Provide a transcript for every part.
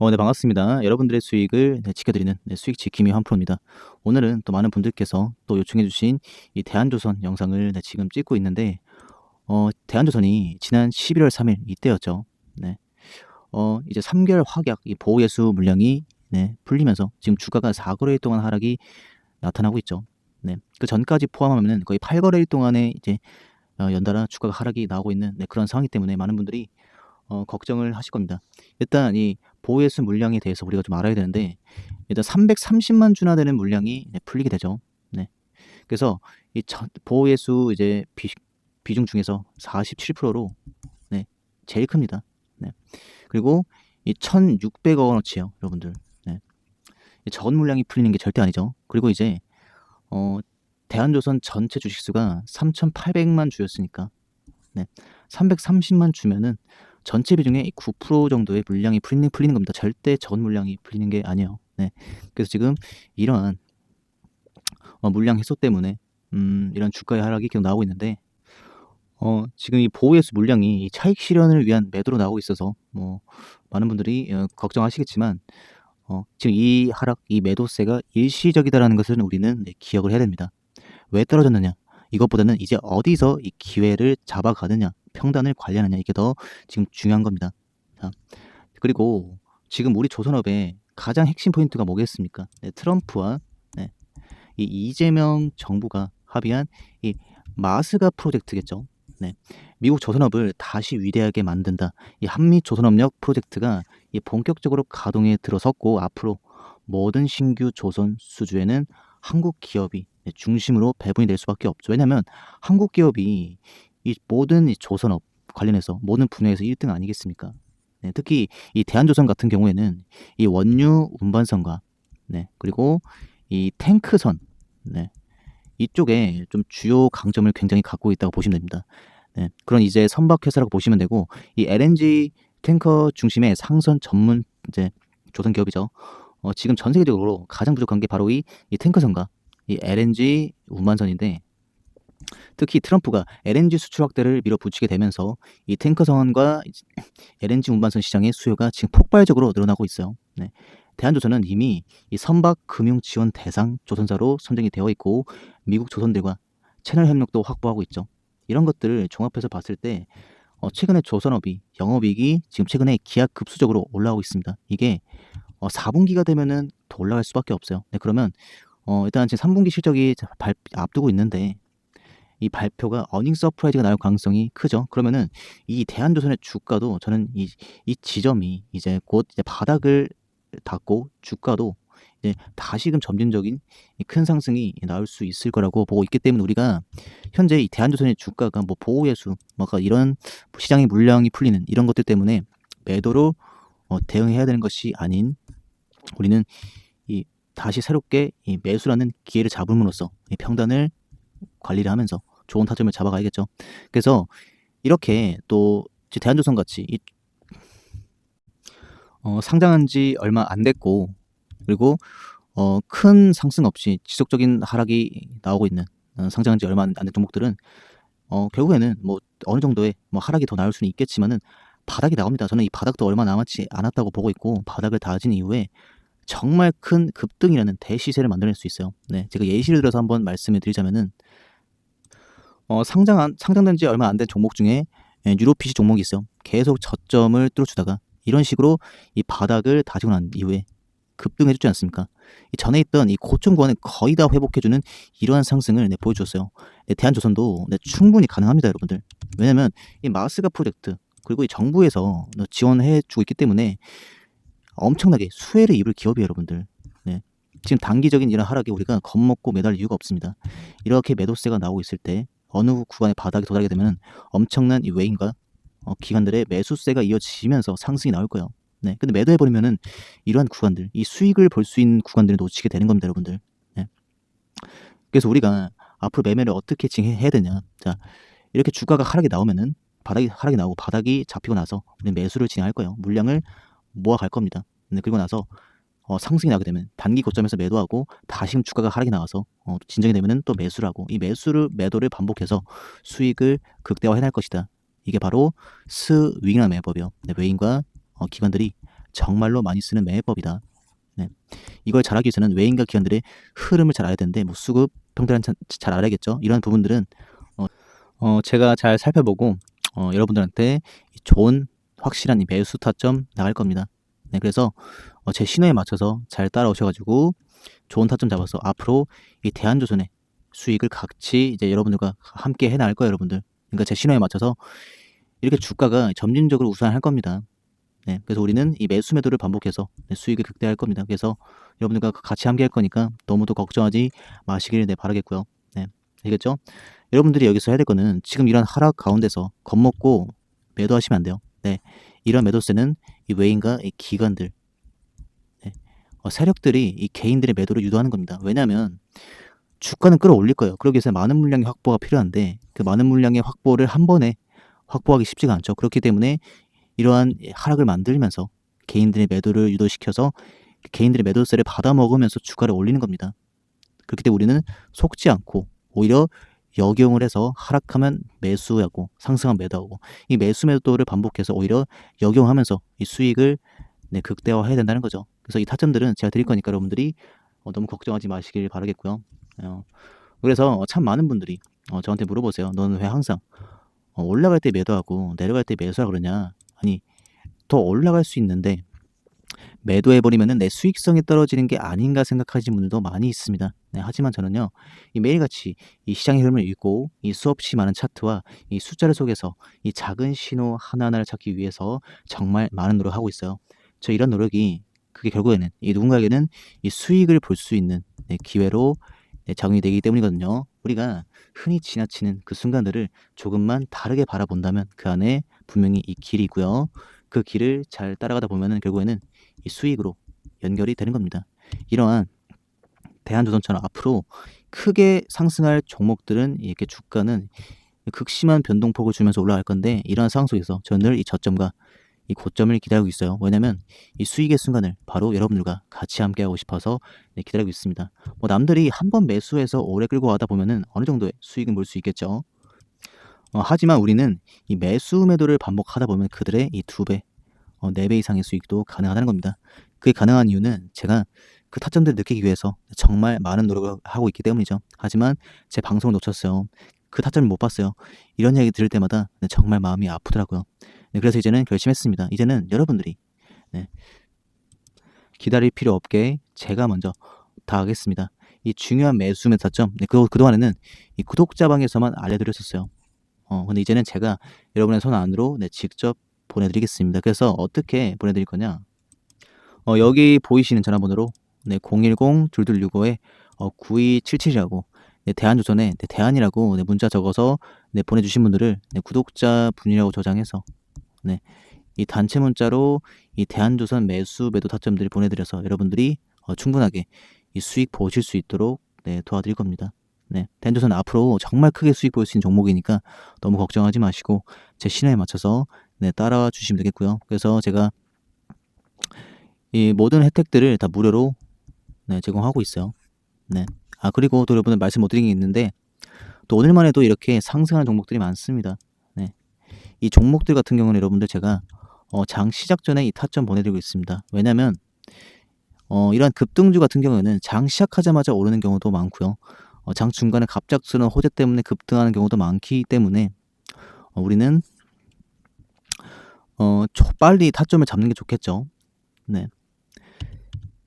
어, 네, 반갑습니다. 여러분들의 수익을 네, 지켜드리는 네, 수익 지킴이 환프로입니다. 오늘은 또 많은 분들께서 또 요청해주신 이 대한조선 영상을 네, 지금 찍고 있는데, 어, 대한조선이 지난 11월 3일 이때였죠. 네. 어, 이제 3개월 확약, 이 보호예수 물량이 네, 풀리면서 지금 주가가 4거래일 동안 하락이 나타나고 있죠. 네. 그 전까지 포함하면 거의 8거래일 동안에 이제 어, 연달아 주가가 하락이 나오고 있는 네, 그런 상황이기 때문에 많은 분들이 어, 걱정을 하실 겁니다. 일단 이 보호예수 물량에 대해서 우리가 좀 알아야 되는데 일단 330만 주나 되는 물량이 네, 풀리게 되죠. 네. 그래서 이 보호예수 이제 비, 비중 중에서 47%로 네, 제일 큽니다. 네. 그리고 이 1,600억 원어치요, 여러분들. 네. 전 물량이 풀리는 게 절대 아니죠. 그리고 이제 어, 대한조선 전체 주식수가 3,800만 주였으니까 네. 330만 주면은 전체 비중의 9% 정도의 물량이 풀리는, 풀리는 겁니다. 절대 전 물량이 풀리는 게 아니에요. 네. 그래서 지금 이러한 어, 물량 해소 때문에 음, 이런 주가의 하락이 계속 나오고 있는데 어, 지금 이 보호예수 물량이 이 차익 실현을 위한 매도로 나오고 있어서 뭐 많은 분들이 어, 걱정하시겠지만 어, 지금 이 하락, 이 매도세가 일시적이다라는 것을 우리는 네, 기억을 해야 됩니다. 왜 떨어졌느냐? 이것보다는 이제 어디서 이 기회를 잡아가느냐, 평단을 관리하느냐 이게 더 지금 중요한 겁니다. 자, 그리고 지금 우리 조선업의 가장 핵심 포인트가 뭐겠습니까? 네, 트럼프와 네, 이 이재명 정부가 합의한 이 마스가 프로젝트겠죠. 네, 미국 조선업을 다시 위대하게 만든다. 이 한미 조선업력 프로젝트가 이 본격적으로 가동에 들어섰고 앞으로 모든 신규 조선 수주에는 한국 기업이 중심으로 배분이 될 수밖에 없죠. 왜냐하면 한국 기업이 이 모든 이 조선업 관련해서 모든 분야에서 1등 아니겠습니까? 네, 특히 이 대한조선 같은 경우에는 이 원유 운반선과 네, 그리고 이 탱크선 네, 이쪽에 좀 주요 강점을 굉장히 갖고 있다고 보시면 됩니다. 네, 그런 이제 선박 회사라고 보시면 되고 이 LNG 탱커 중심의 상선 전문 이제 조선 기업이죠. 어, 지금 전 세계적으로 가장 부족한 게 바로 이, 이 탱커선과 이 LNG 운반선인데 특히 트럼프가 LNG 수출 확대를 밀어붙이게 되면서 이 탱커 선과 LNG 운반선 시장의 수요가 지금 폭발적으로 늘어나고 있어요. 네. 대한조선은 이미 이 선박 금융 지원 대상 조선사로 선정이 되어 있고 미국 조선들과 채널 협력도 확보하고 있죠. 이런 것들을 종합해서 봤을 때 어, 최근에 조선업이 영업이익이 지금 최근에 기하급수적으로 올라오고 있습니다. 이게 어, 4분기가 되면은 더 올라갈 수밖에 없어요. 네, 그러면 어, 일단 지금 3분기 실적이 발, 앞두고 있는데 이 발표가 어닝 서프라이즈가 나올 가능성이 크죠. 그러면은 이 대한조선의 주가도 저는 이, 이 지점이 이제 곧 이제 바닥을 닫고 주가도 이제 다시금 점진적인 큰 상승이 나올 수 있을 거라고 보고 있기 때문에 우리가 현재 이 대한조선의 주가가 뭐 보호예수, 뭐 이런 시장의 물량이 풀리는 이런 것들 때문에 매도로 어, 대응해야 되는 것이 아닌 우리는 이 다시 새롭게 이 매수라는 기회를 잡음으로써 이 평단을 관리를 하면서 좋은 타점을 잡아가야겠죠. 그래서 이렇게 또 대한조선 같이 이, 어, 상장한 지 얼마 안 됐고 그리고 어, 큰 상승 없이 지속적인 하락이 나오고 있는 어, 상장한 지 얼마 안 된 종목들은 어, 결국에는 뭐 어느 정도의 뭐 하락이 더 나올 수는 있겠지만은 바닥이 나옵니다. 저는 이 바닥도 얼마 남았지 않았다고 보고 있고 바닥을 다진 이후에 정말 큰 급등이라는 대시세를 만들어낼 수 있어요. 네, 제가 예시를 들어서 한번 말씀을 드리자면은 어, 상장한 상장된 지 얼마 안 된 종목 중에 예, 유로피시 종목이 있어요. 계속 저점을 뚫어주다가 이런 식으로 이 바닥을 다지고 난 이후에 급등해주지 않습니까? 이 전에 있던 이 고점 구간을 거의 다 회복해주는 이러한 상승을 네, 보여줬어요. 네, 대한조선도 네, 충분히 가능합니다, 여러분들. 왜냐면 이 마스가 프로젝트 그리고 이 정부에서 지원해주고 있기 때문에 엄청나게 수혜를 입을 기업이 여러분들. 네. 지금 단기적인 이런 하락에 우리가 겁먹고 매달 이유가 없습니다. 이렇게 매도세가 나오고 있을 때 어느 구간의 바닥에 도달하게 되면 엄청난 이 외인과 어, 기관들의 매수세가 이어지면서 상승이 나올 거예요. 네. 근데 매도해버리면은 이러한 구간들, 이 수익을 볼 수 있는 구간들을 놓치게 되는 겁니다, 여러분들. 네. 그래서 우리가 앞으로 매매를 어떻게 진행해야 되냐. 자, 이렇게 주가가 하락이 나오면은 바닥이 하락이 나오고 바닥이 잡히고 나서 우리 매수를 진행할 거예요. 물량을 모아갈 겁니다. 네, 그리고 나서 어, 상승이 나게 되면 단기 고점에서 매도하고 다시 주가가 하락이 나와서 어, 진정이 되면은 또 매수를 하고 이 매수를 매도를 반복해서 수익을 극대화해낼 것이다. 이게 바로 스윙이라는 매법이요. 네, 외인과 어, 기관들이 정말로 많이 쓰는 매매법이다. 네. 이걸 잘하기 위해서는 외인과 기관들의 흐름을 잘 알아야 되는데 뭐 수급 평단은 잘, 잘 알아야겠죠. 이런 부분들은 어, 어, 제가 잘 살펴보고 어, 여러분들한테 좋은 확실한 이 매수 타점 나갈 겁니다. 네, 그래서 어, 제 신호에 맞춰서 잘 따라오셔가지고 좋은 타점 잡아서 앞으로 이 대한조선의 수익을 같이 이제 여러분들과 함께 해나갈 거예요, 여러분들. 그러니까 제 신호에 맞춰서 이렇게 주가가 점진적으로 우상할 겁니다. 네, 그래서 우리는 이 매수 매도를 반복해서 네, 수익을 극대화할 겁니다. 그래서 여러분들과 같이 함께 할 거니까 너무도 걱정하지 마시길 네, 바라겠고요. 네, 알겠죠? 여러분들이 여기서 해야 될 거는 지금 이런 하락 가운데서 겁먹고 매도하시면 안 돼요. 네, 이런 매도세는 이 외인과 이 기관들, 네, 어, 세력들이 이 개인들의 매도를 유도하는 겁니다. 왜냐하면 주가는 끌어올릴 거예요. 그러기 위해서 많은 물량의 확보가 필요한데 그 많은 물량의 확보를 한 번에 확보하기 쉽지가 않죠. 그렇기 때문에 이러한 하락을 만들면서 개인들의 매도를 유도시켜서 개인들의 매도세를 받아 먹으면서 주가를 올리는 겁니다. 그렇기 때문에 우리는 속지 않고 오히려 역용을 해서 하락하면 매수하고 상승하면 매도하고 이 매수 매도를 반복해서 오히려 역용하면서 이 수익을 네, 극대화해야 된다는 거죠. 그래서 이 타점들은 제가 드릴 거니까 여러분들이 어, 너무 걱정하지 마시길 바라겠고요. 어, 그래서 참 많은 분들이 어, 저한테 물어보세요. 너는 왜 항상 어, 올라갈 때 매도하고 내려갈 때 매수하라 그러냐? 아니 더 올라갈 수 있는데 매도해버리면 내 수익성이 떨어지는 게 아닌가 생각하시는 분들도 많이 있습니다. 네, 하지만 저는요, 이 매일같이 이 시장의 흐름을 읽고 이 수없이 많은 차트와 이 숫자를 속에서 이 작은 신호 하나하나를 찾기 위해서 정말 많은 노력을 하고 있어요. 저 이런 노력이 그게 결국에는 이 누군가에게는 이 수익을 볼 수 있는 네, 기회로 네, 작용이 되기 때문이거든요. 우리가 흔히 지나치는 그 순간들을 조금만 다르게 바라본다면 그 안에 분명히 이 길이 있고요. 그 길을 잘 따라가다 보면은 결국에는 이 수익으로 연결이 되는 겁니다. 이러한 대한조선처럼 앞으로 크게 상승할 종목들은 이렇게 주가는 극심한 변동폭을 주면서 올라갈 건데 이러한 상황 속에서 저는 늘이 저점과 이 고점을 기다리고 있어요. 왜냐면 이 수익의 순간을 바로 여러분들과 같이 함께 하고 싶어서 네, 기다리고 있습니다. 뭐 남들이 한 번 매수해서 오래 끌고 가다 보면은 어느 정도의 수익은 볼 수 있겠죠. 어, 하지만 우리는 이 매수 매도를 반복하다 보면 그들의 이 두 배, 어, 네배 이상의 수익도 가능하다는 겁니다. 그게 가능한 이유는 제가 그 타점들을 느끼기 위해서 정말 많은 노력을 하고 있기 때문이죠. 하지만 제 방송을 놓쳤어요. 그 타점을 못 봤어요. 이런 이야기 들을 때마다 네, 정말 마음이 아프더라고요. 네, 그래서 이제는 결심했습니다. 이제는 여러분들이 네, 기다릴 필요 없게 제가 먼저 다 하겠습니다. 이 중요한 매수 매타점 네, 그, 그동안에는 이 구독자방에서만 알려드렸었어요. 어, 근데 이제는 제가 여러분의 손 안으로 네, 직접 보내드리겠습니다. 그래서 어떻게 보내드릴 거냐? 어, 여기 보이시는 전화번호로 네, 010-2265에 어, 9277이라고 네, 대한조선에 네, 대한이라고 네, 문자 적어서 네, 보내주신 분들을 네, 구독자 분이라고 저장해서 네, 이 단체 문자로 이 대한조선 매수 매도 타점들을 보내드려서 여러분들이 어, 충분하게 이 수익 보실 수 있도록 네, 도와드릴 겁니다. 네, 대한조선 앞으로 정말 크게 수익 볼 수 있는 종목이니까 너무 걱정하지 마시고 제 신호에 맞춰서 네, 따라와 주시면 되겠고요. 그래서 제가 이 모든 혜택들을 다 무료로 네, 제공하고 있어요. 네. 아 그리고 또 여러분들 말씀 못 드린 게 있는데 또 오늘만 해도 이렇게 상승하는 종목들이 많습니다. 네. 이 종목들 같은 경우는 여러분들 제가 어, 장 시작 전에 이 타점 보내드리고 있습니다. 왜냐면 어, 이러한 급등주 같은 경우에는 장 시작하자마자 오르는 경우도 많고요. 어, 장 중간에 갑작스러운 호재 때문에 급등하는 경우도 많기 때문에 어, 우리는 어, 빨리 타점을 잡는 게 좋겠죠. 네.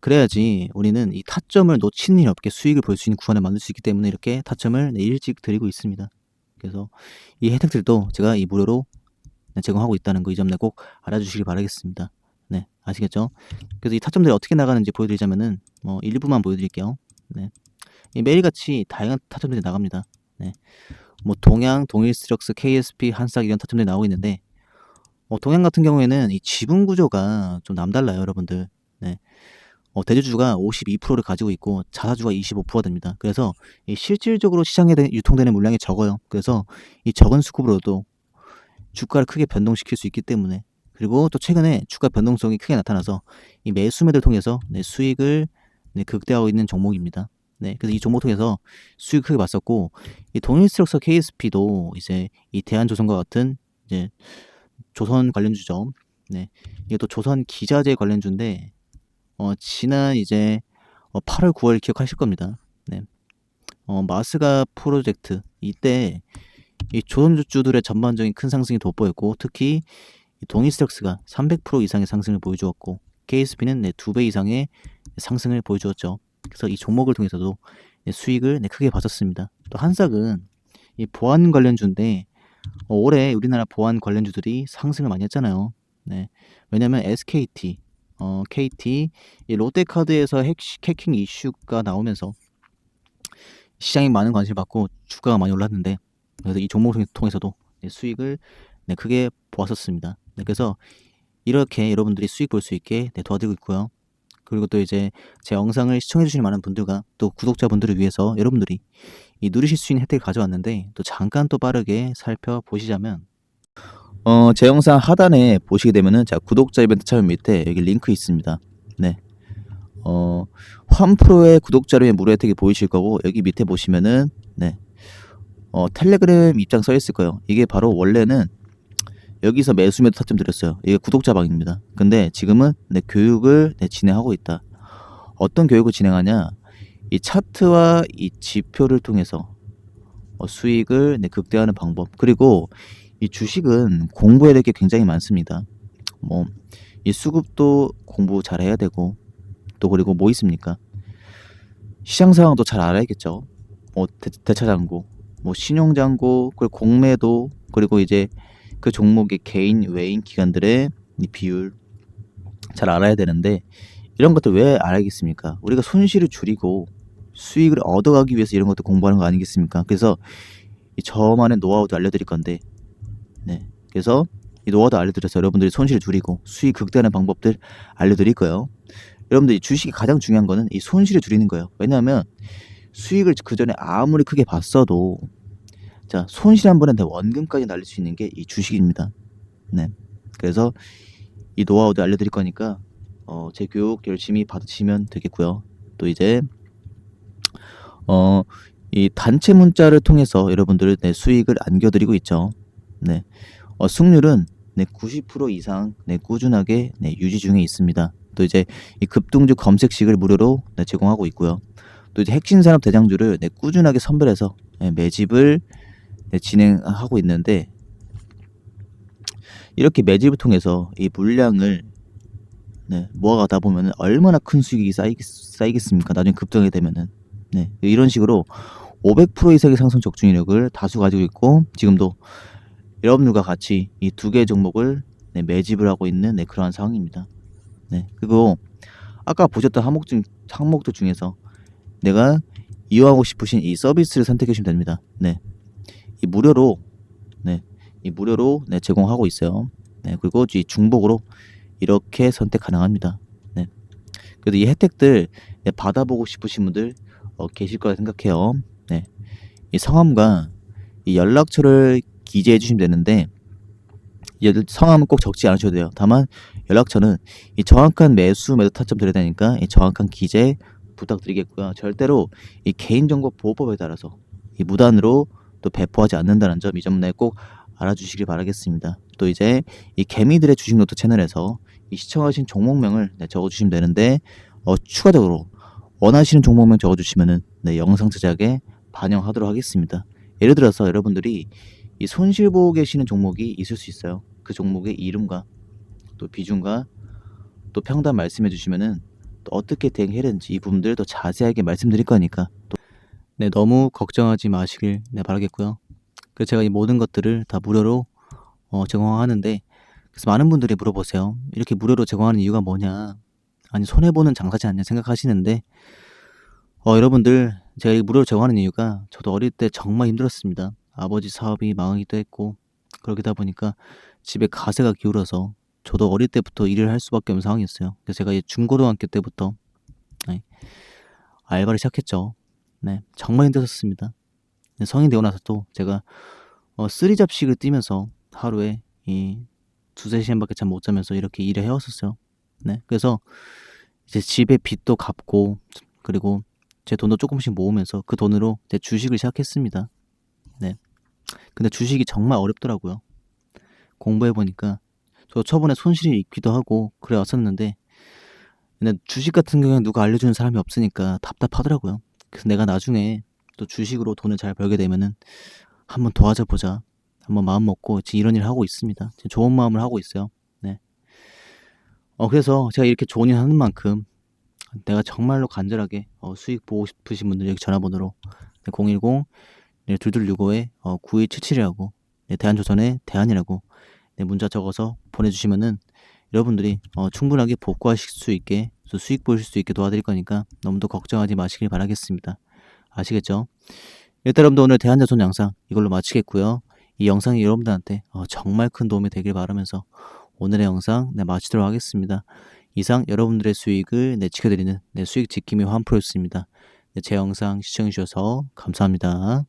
그래야지 우리는 이 타점을 놓치는 일 없게 수익을 볼 수 있는 구간을 만들 수 있기 때문에 이렇게 타점을 네, 일찍 드리고 있습니다. 그래서 이 혜택들도 제가 이 무료로 네, 제공하고 있다는 거 이 점을 꼭 알아주시길 바라겠습니다. 네, 아시겠죠? 그래서 이 타점들이 어떻게 나가는지 보여드리자면은 뭐 일부만 보여드릴게요. 네, 이 매일같이 다양한 타점들이 나갑니다. 네, 뭐 동양, 동일스트럭스, KSP, 한싹 이런 타점들이 나오고 있는데 어, 동양 같은 경우에는 이 지분 구조가 좀 남달라요, 여러분들. 네. 어, 대주주가 52%를 가지고 있고 자사주가 25%가 됩니다. 그래서 이 실질적으로 시장에 대, 유통되는 물량이 적어요. 그래서 이 적은 수급으로도 주가를 크게 변동시킬 수 있기 때문에 그리고 또 최근에 주가 변동성이 크게 나타나서 이 매수 매를 통해서 네, 수익을 네, 극대화하고 있는 종목입니다. 네, 그래서 이 종목 통해서 수익 크게 봤었고 이 동일스트럭서 KSP도 이제 이 대한조선과 같은 이제 조선 관련주죠. 네. 이게 또 조선 기자재 관련 주인데 어 지난 이제 어 8월 9월 기억하실 겁니다. 네. 어 마스가 프로젝트 이때 이 조선주주들의 전반적인 큰 상승이 돋보였고 특히 이 동이스텍스가 300% 이상의 상승을 보여주었고 KSP는 네, 2배 이상의 상승을 보여주었죠. 그래서 이 종목을 통해서도 네, 수익을 네, 크게 봤었습니다. 또 한삭은 이 보안 관련주인데 어, 올해 우리나라 보안 관련주들이 상승을 많이 했잖아요. 네. 왜냐면 SKT, 어, KT, 이 롯데카드에서 핵, 해킹 이슈가 나오면서 시장에 많은 관심을 받고 주가가 많이 올랐는데 그래서 이 종목을 통해서도 네, 수익을 네, 크게 보았었습니다. 네, 그래서 이렇게 여러분들이 수익 볼 수 있게 네, 도와드리고 있고요. 그리고 또 이제 제 영상을 시청해주시는 많은 분들과 또 구독자분들을 위해서 여러분들이 이 누리실 수 있는 혜택을 가져왔는데 또 잠깐 또 빠르게 살펴보시자면 어, 제 영상 하단에 보시게 되면은 자 구독자 이벤트 참여 밑에 여기 링크 있습니다. 네. 어, 환프로의 구독자료의 무료 혜택이 보이실 거고 여기 밑에 보시면은 네. 어, 텔레그램 입장 써 있을 거예요. 이게 바로 원래는 여기서 매수 매도 타점 드렸어요. 이게 구독자 방입니다. 근데 지금은 네, 교육을 네, 진행하고 있다. 어떤 교육을 진행하냐? 이 차트와 이 지표를 통해서 어, 수익을 네, 극대화하는 방법. 그리고 이 주식은 공부해야 될 게 굉장히 많습니다. 뭐 이 수급도 공부 잘 해야 되고 또 그리고 뭐 있습니까? 시장 상황도 잘 알아야겠죠. 뭐 대, 차 잔고, 뭐 신용 잔고, 그리고 공매도 그리고 이제 그 종목의 개인 외인 기관들의 이 비율 잘 알아야 되는데 이런 것들 왜 알아야겠습니까? 우리가 손실을 줄이고 수익을 얻어가기 위해서 이런 것도 공부하는 거 아니겠습니까? 그래서 이 저만의 노하우도 알려드릴 건데, 네. 그래서 이 노하우도 알려드려서 여러분들이 손실을 줄이고 수익 극대화하는 방법들 알려드릴 거예요. 여러분들 이 주식이 가장 중요한 거는 이 손실을 줄이는 거예요. 왜냐하면 수익을 그 전에 아무리 크게 봤어도 자 손실 한 번에 내 원금까지 날릴 수 있는 게 이 주식입니다. 네. 그래서 이 노하우도 알려드릴 거니까 어, 제 교육 열심히 받으시면 되겠고요. 또 이제 어, 이 단체 문자를 통해서 여러분들 네, 수익을 안겨드리고 있죠. 네. 어, 승률은 네, 90% 이상 네, 꾸준하게 네, 유지 중에 있습니다. 또 이제 이 급등주 검색식을 무료로 네, 제공하고 있고요. 또 이제 핵심 산업 대장주를 네, 꾸준하게 선별해서 네, 매집을 네, 진행하고 있는데 이렇게 매집을 통해서 이 물량을 네, 모아가다 보면 얼마나 큰 수익이 쌓이겠, 쌓이겠 습니까? 나중에 급등하게 되면은 네, 이런 식으로 500% 이상의 상승 적중력을 다수 가지고 있고 지금도 여러분들과 같이 이 두 개의 종목을 네, 매집을 하고 있는 네, 그러한 상황입니다. 네, 그리고 아까 보셨던 항목 중 항목들 중에서 내가 이용하고 싶으신 이 서비스를 선택해 주시면 됩니다. 네, 이 무료로 네, 이 무료로 네, 제공하고 있어요. 네, 그리고 이 중복으로 이렇게 선택 가능합니다. 네, 그래도 이 혜택들 네, 받아보고 싶으신 분들 어, 계실 거라 생각해요. 네. 이 성함과 이 연락처를 기재해 주시면 되는데 이 성함은 꼭 적지 않으셔도 돼요. 다만 연락처는 이 정확한 매수 매도 타점 드려야 되니까 이 정확한 기재 부탁드리겠고요. 절대로 이 개인정보 보호법에 따라서 이 무단으로 또 배포하지 않는다는 점 이 점에 꼭 알아주시길 바라겠습니다. 또 이제 이 개미들의 주식 노트 채널에서 이 시청하신 종목명을 네, 적어주시면 되는데 어, 추가적으로 원하시는 종목명 적어주시면은 네, 영상 제작에 반영하도록 하겠습니다. 예를 들어서 여러분들이 이 손실 보고 계시는 종목이 있을 수 있어요. 그 종목의 이름과 또 비중과 또 평단 말씀해 주시면은 또 어떻게 대응해야 되는지 이 부분들 더 자세하게 말씀드릴 거니까 또 네, 너무 걱정하지 마시길 네, 바라겠고요. 그래서 제가 이 모든 것들을 다 무료로 어, 제공하는데 그래서 많은 분들이 물어보세요. 이렇게 무료로 제공하는 이유가 뭐냐? 아니 손해 보는 장사지 않냐 생각하시는데 어, 여러분들 제가 이 무료로 제공하는 이유가 저도 어릴 때 정말 힘들었습니다. 아버지 사업이 망하기도 했고 그러다 보니까 집에 가세가 기울어서 저도 어릴 때부터 일을 할 수밖에 없는 상황이었어요. 그래서 제가 중고등학교 때부터 네, 알바를 시작했죠. 네, 정말 힘들었습니다. 성인 되고 나서도 제가 어, 쓰리 잡식을 뛰면서 하루에 이 두세 시간밖에 잠 못 자면서 이렇게 일을 해왔었어요. 네. 그래서 이제 집에 빚도 갚고 그리고 제 돈도 조금씩 모으면서 그 돈으로 제 주식을 시작했습니다. 네. 근데 주식이 정말 어렵더라고요. 공부해 보니까 저 처분에 손실이 있기도 하고 그래 왔었는데 근데 주식 같은 경우에는 누가 알려주는 사람이 없으니까 답답하더라고요. 그래서 내가 나중에 또 주식으로 돈을 잘 벌게 되면은 한번 도와줘 보자. 한번 마음 먹고 지금 이런 일을 하고 있습니다. 지금 좋은 마음을 하고 있어요. 네. 어 그래서 제가 이렇게 좋은 일 하는 만큼 내가 정말로 간절하게 어 수익 보고 싶으신 분들 여기 전화번호로 네010 네 2265에 어 9277이라고 네 대한조선의 대한이라고 네 문자 적어서 보내주시면은 여러분들이 어 충분하게 복구하실 수 있게 또 수익 보실 수 있게 도와드릴 거니까 너무도 걱정하지 마시길 바라겠습니다. 아시겠죠? 일단 여러분들 오늘 대한조선 영상 이걸로 마치겠고요. 이 영상이 여러분들한테 어 정말 큰 도움이 되길 바라면서 오늘의 영상 네 마치도록 하겠습니다. 이상 여러분들의 수익을 네 지켜드리는 네 수익 지킴이 환프로였습니다. 네 제 영상 시청해 주셔서 감사합니다.